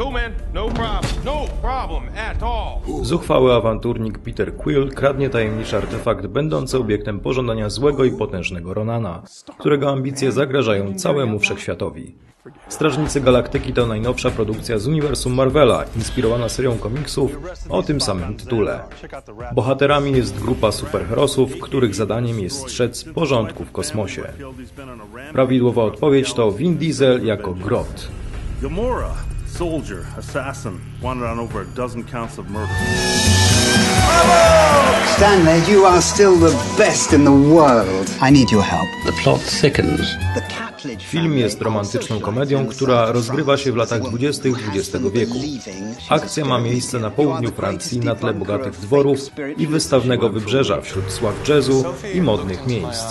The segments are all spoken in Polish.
problem. No problem at all. Zuchwały awanturnik Peter Quill kradnie tajemniczy artefakt będący obiektem pożądania złego i potężnego Ronana, którego ambicje zagrażają całemu wszechświatowi. Strażnicy Galaktyki to najnowsza produkcja z uniwersum Marvela, inspirowana serią komiksów o tym samym tytule. Bohaterami jest grupa superherosów, których zadaniem jest strzec porządku w kosmosie. Prawidłowa odpowiedź to Vin Diesel jako Grot. Gamora, soldier, assassin, wanted on over a dozen counts of murder. Stanley, you are still the best in the world. I need your help. The plot thickens. Film jest romantyczną komedią, która rozgrywa się w latach 20. XX wieku. Akcja ma miejsce na południu Francji na tle bogatych dworów i wystawnego wybrzeża wśród sław jazzu i modnych miejsc.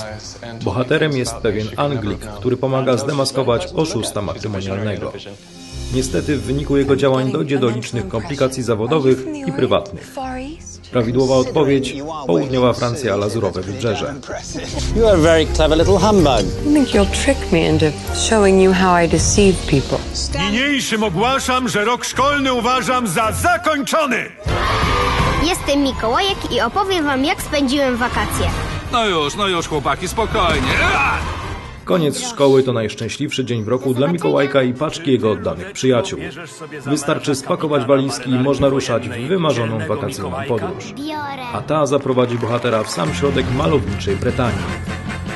Bohaterem jest pewien Anglik, który pomaga zdemaskować oszusta matrymonialnego. Niestety w wyniku jego działań dojdzie do licznych komplikacji zawodowych i prywatnych. Prawidłowa odpowiedź południowa Francja, lazurowe wybrzeże. You are a very clever little humbug. I think you'll trick me into showing you how I deceive people. Niniejszym ogłaszam, że rok szkolny uważam za zakończony! Jestem Mikołajek i opowiem wam, jak spędziłem wakacje. No już, no już chłopaki, spokojnie. Koniec szkoły to najszczęśliwszy dzień w roku dla Mikołajka i paczki jego oddanych przyjaciół. Wystarczy spakować walizki i można ruszać w wymarzoną wakacyjną podróż. A ta zaprowadzi bohatera w sam środek malowniczej Brytanii.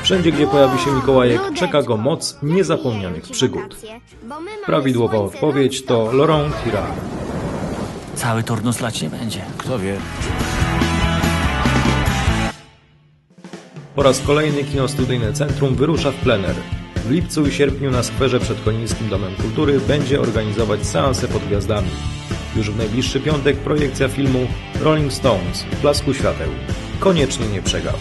Wszędzie, gdzie pojawi się Mikołajek, czeka go moc niezapomnianych przygód. Prawidłowa odpowiedź to Laurent Tirard. Cały turnus lać nie będzie. Kto wie? Po raz kolejny kino studyjne Centrum wyrusza w plener. W lipcu i sierpniu na skwerze przed Konińskim Domem Kultury będzie organizować seanse pod gwiazdami. Już w najbliższy piątek projekcja filmu Rolling Stones w Blasku Świateł. Koniecznie nie przegap.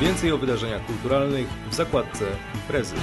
Więcej o wydarzeniach kulturalnych w zakładce Imprezy.